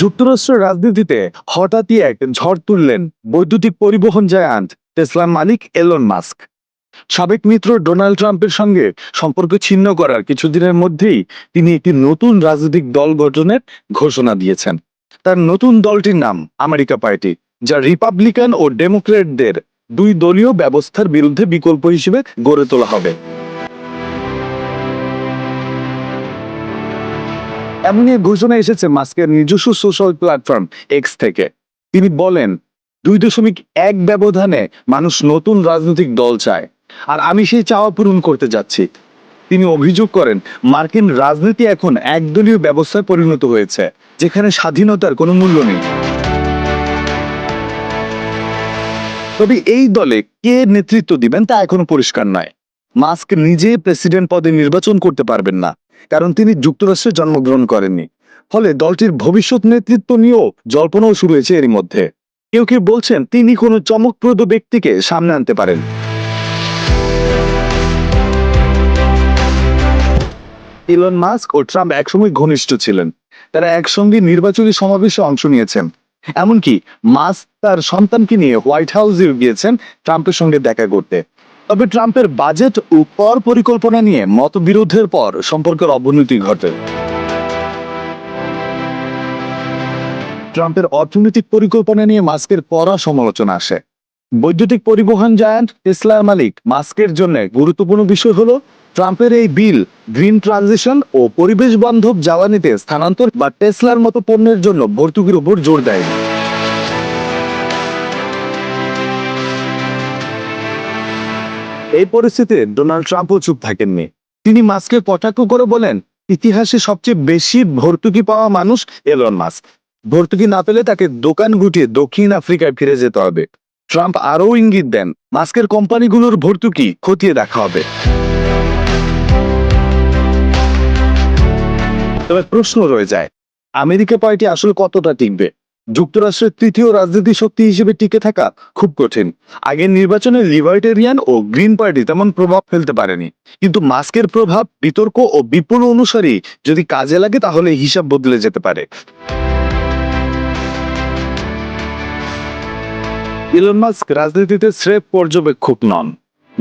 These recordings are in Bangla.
যুক্তরাষ্ট্রের রাজনীতিতে হঠাৎই এক ঝড় তুললেন বৈদ্যুতিক পরিবহন জায়ান্ট টেসলার মালিক এলন মাস্ক। সাবেক মিত্র ডোনাল্ড ট্রাম্পের সঙ্গে সম্পর্ক ছিন্ন করার কিছুদিনের মধ্যেই তিনি একটি নতুন রাজনৈতিক দল গঠনের ঘোষণা দিয়েছেন। তার নতুন দলটির নাম আমেরিকা পার্টি, যা রিপাবলিকান ও ডেমোক্রেটদের দুই দলীয় ব্যবস্থার বিরুদ্ধে বিকল্প হিসেবে গড়ে তোলা হবে। এমনই ঘোষণা এসেছে মাস্কের নিজস্ব সোশ্যাল প্ল্যাটফর্ম এক্স থেকে। তিনি বলেন, দুই দশমিক এক ব্যবধানে মানুষ নতুন রাজনৈতিক দল চায়, আর আমি সেই চাওয়া পূরণ করতে যাচ্ছি। তিনি অভিযোগ করেন, মার্কিন রাজনীতি এখন একদলীয় ব্যবস্থায় পরিণত হয়েছে, যেখানে স্বাধীনতার কোনো মূল্য নেই। তবে এই দলে কে নেতৃত্ব দিবেন তা এখনও পরিষ্কার নয়। মাস্ক নিজে প্রেসিডেন্ট পদে নির্বাচন করতে পারবেন না। কারণ তিনি যুক্তরাষ্ট্রে জন্মগ্রহণ করেননি। ফলে দলটির ভবিষ্যৎ নেতৃত্ব নিয়েও জল্পনাও শুরু হয়েছে এরই মধ্যে। কেউ কেউ বলছেন, তিনি কোনো চমকপ্রদ ব্যক্তিকে সামনে আনতে পারেন। ইলন মাস্ক ও ট্রাম্প একসময় ঘনিষ্ঠ ছিলেন। তারা একসঙ্গে নির্বাচনী সমাবেশে অংশ নিয়েছেন। এমনকি মাস্ক তার সন্তানকে নিয়ে হোয়াইট হাউসে গিয়েছেন ট্রাম্পের সঙ্গে দেখা করতে। তবে ট্রাম্পের বাজেট ও কর পরিকল্পনা নিয়ে মতবিরোধের পর সম্পর্কের অবনতি ঘটে। ট্রাম্পের অর্থনৈতিক পরিকল্পনা নিয়ে মাস্কের কড়া সমালোচনা আসে। বৈদ্যুতিক পরিবহন জায়ান্ট টেসলার মালিক মাস্কের জন্য গুরুত্বপূর্ণ বিষয় হলো, ট্রাম্পের এই বিল গ্রিন ট্রানজিশন ও পরিবেশ বান্ধব জ্বালানিতে স্থানান্তর বা টেসলার মতো পণ্যের জন্য ভর্তুকির উপর জোর দেয়। এই পরিস্থিতিতে ডোনাল্ড ট্রাম্পও চুপ থাকেননি। তিনি মাস্ককে কটাক্ষ করে বলেন, ইতিহাসে সবচেয়ে বেশি ভর্তুকি পাওয়া মানুষ এলন মাস্ক। ভর্তুকি না পেলে তাকে দোকান গুটিয়ে দক্ষিণ আফ্রিকায় ফিরে যেতে হবে। ট্রাম্প আরও ইঙ্গিত দেন, মাস্কের কোম্পানিগুলোর ভর্তুকি খতিয়ে দেখা হবে। তবে প্রশ্ন রয়ে যায়, আমেরিকা পার্টি আসলে কতটা টিকবে? যুক্তরাষ্ট্রের তৃতীয় রাজনীতি শক্তি হিসেবে টিকে থাকা খুব কঠিন। আগের নির্বাচনে লিবার্টেরিয়ান ও গ্রিন পার্টি তেমন প্রভাব ফেলতে পারেনি। কিন্তু মাস্কের প্রভাব, বিতর্ক ও বিপুল অনুসারী যদি কাজে লাগে তাহলে হিসাব বদলে যেতে পারে। ইলন মাস্ক রাজনীতিতে স্রেফ পর্যবেক্ষক নন।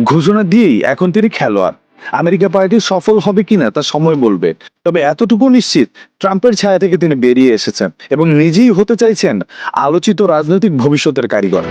ঘোষণা দিয়েই এখন তিনি খেলোয়াড়। আমেরিকা পার্টি সফল হবে কিনা তা সময় বলবে। তবে এতটুকু নিশ্চিত, ট্রাম্পের ছায়া থেকে তিনি বেরিয়ে এসেছেন এবং নিজেই হতে চাইছেন আলোচিত রাজনৈতিক ভবিষ্যতের কারিগর।